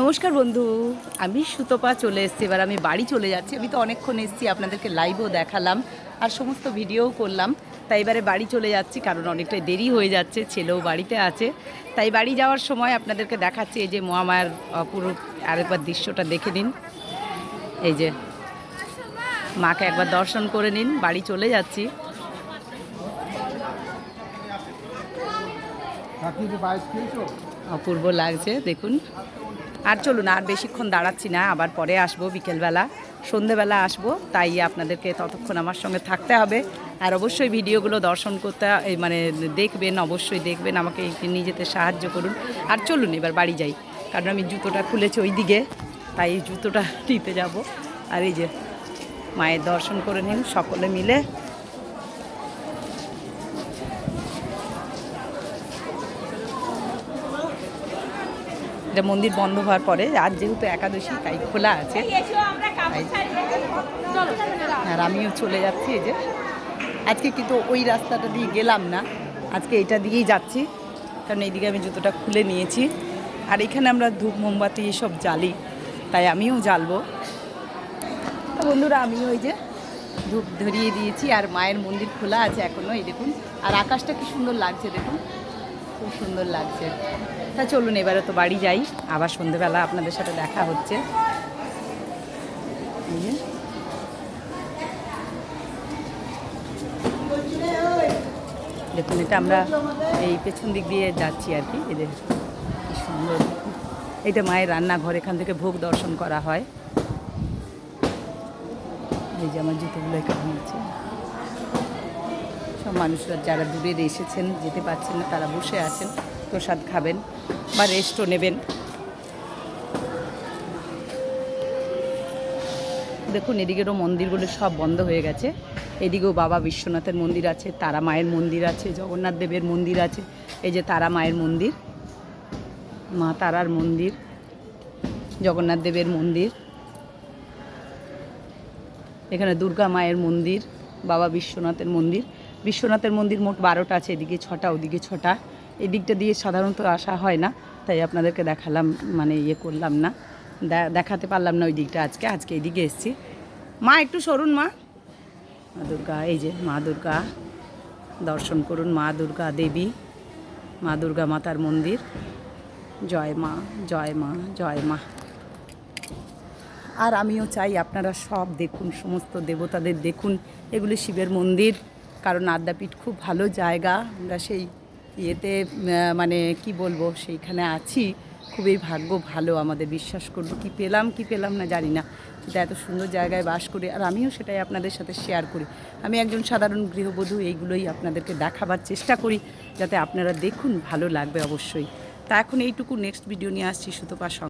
নমস্কার বন্ধু। আমি সুতপা চলে এসেছি এবার আমি বাড়ি চলে যাচ্ছি। আমি তো অনেকক্ষণ এসেছি আপনাদেরকে লাইভও দেখালাম আর সমস্ত ভিডিওও করলাম। তাই এবারে বাড়ি চলে যাচ্ছি কারণ অনেকটাই দেরি হয়ে যাচ্ছে ছেলেও বাড়িতে আছে। তাই বাড়ি যাওয়ার সময় আপনাদেরকে দেখাচ্ছি এই যে মহামায়ার অপরূপ আরেকবার দৃশ্যটা দেখে নিন। এই যে মাকে একবার দর্শন করে নিন বাড়ি চলে যাচ্ছি। অপূর্ব লাগছে দেখুন। আর চলুন, আর বেশিক্ষণ দাঁড়াচ্ছি না, আবার পরে আসব বিকেলবেলা। সন্ধেবেলা আসব, তাই আপনাদেরকে ততক্ষণ আমার সঙ্গে থাকতে হবে। আর অবশ্যই ভিডিওগুলো দর্শন করতে মানে দেখবেন, অবশ্যই দেখবেন, আমাকে নিয়ে যেতে সাহায্য করুন। আর চলুন, এবার বাড়ি যাই, কারণ আমি জুতোটা খুলেছি ওই দিকে তাই জুতোটা নিতে যাব। আর এই যে মায়ের দর্শন করে নিন, সকলে মিলে। এটা মন্দির বন্ধ হওয়ার পরে আজ যেহেতু একাদশী, তাই খোলা আছে। আর আমিও চলে যাচ্ছি এই যে। আজকে কিন্তু ওই রাস্তাটা দিয়ে গেলাম না। আজকে এটা দিয়েই যাচ্ছি। কারণ এইদিকে আমি জুতোটা খুলে নিয়েছি। আর এখানে আমরা ধূপ, মোমবাতি এসব জ্বালি। তাই আমিও জ্বালবো। বন্ধুরা আমিও ওই যে ধূপ ধরিয়ে দিয়েছি। আর মায়ের মন্দির খোলা আছে এখনও এই দেখুন। আর আকাশটা কি সুন্দর লাগছে, দেখুন। খুব সুন্দর লাগছে। তা চলুন, এবারে তো বাড়ি যাই। আবার সন্ধেবেলা আপনাদের সাথে দেখা হচ্ছে। দেখুন, এটা আমরা এই পেছন দিক দিয়ে যাচ্ছি আর কি। এদের কি সুন্দর। এটা মায়ের রান্নাঘর, এখান থেকে ভোগ দর্শন করা হয়। এই যে আমার জুতোগুলো এখানে আছে। সব মানুষরা যারা দূরে এসেছেন, যেতে পারছেন না, তারা বসে আছেন, প্রসাদ খাবেন বা রেস্টও নেবেন। দেখুন, এদিকেরও মন্দিরগুলো সব বন্ধ হয়ে গেছে। এদিকেও বাবা বিশ্বনাথের মন্দির আছে, তারা মায়ের মন্দির আছে, জগন্নাথ দেবের মন্দির আছে, এই যে তারা মায়ের মন্দির, মা তারার মন্দির, জগন্নাথ দেবের মন্দির, এখানে দুর্গা মায়ের মন্দির, বাবা বিশ্বনাথের মন্দির বিশ্বনাথের মন্দির মোট বারোটা আছে, এদিকে ছটা, ওদিকে ছটা। এদিকটা দিয়ে সাধারণত আসা হয় না, তাই আপনাদেরকে দেখালাম মানে ইয়ে করলাম না। দেখাতে পারলাম না ওই দিকটা আজকে আজকে এদিকে এসেছি। মা, একটু সরুন মা। মা দুর্গা, এই যে মা দুর্গা। দর্শন করুন মা দুর্গা দেবী, মা দুর্গা মাতার মন্দির। জয় মা জয় মা জয় মা। আর আমিও চাই আপনারা সব দেখুন, সমস্ত দেবতাদের দেখুন, এগুলি শিবের মন্দির। কারণ আদ্যাপীঠ খুব ভালো জায়গা। আমরা সেই ইয়েতে মানে কি বলব, সেইখানে আছি। খুবই ভাগ্য ভালো আমাদের, বিশ্বাস করব। কি পেলাম কি পেলাম না জানি না। কিন্তু এত সুন্দর জায়গায় বাস করি। আর আমিও সেটাই আপনাদের সাথে শেয়ার করি। আমি একজন সাধারণ গৃহবধূ, এইগুলোই আপনাদেরকে দেখাবার চেষ্টা করি, যাতে আপনারা দেখুন, ভালো লাগবে অবশ্যই। তা এখন এইটুকু। নেক্সট ভিডিও নিয়ে আসছি, সুতপা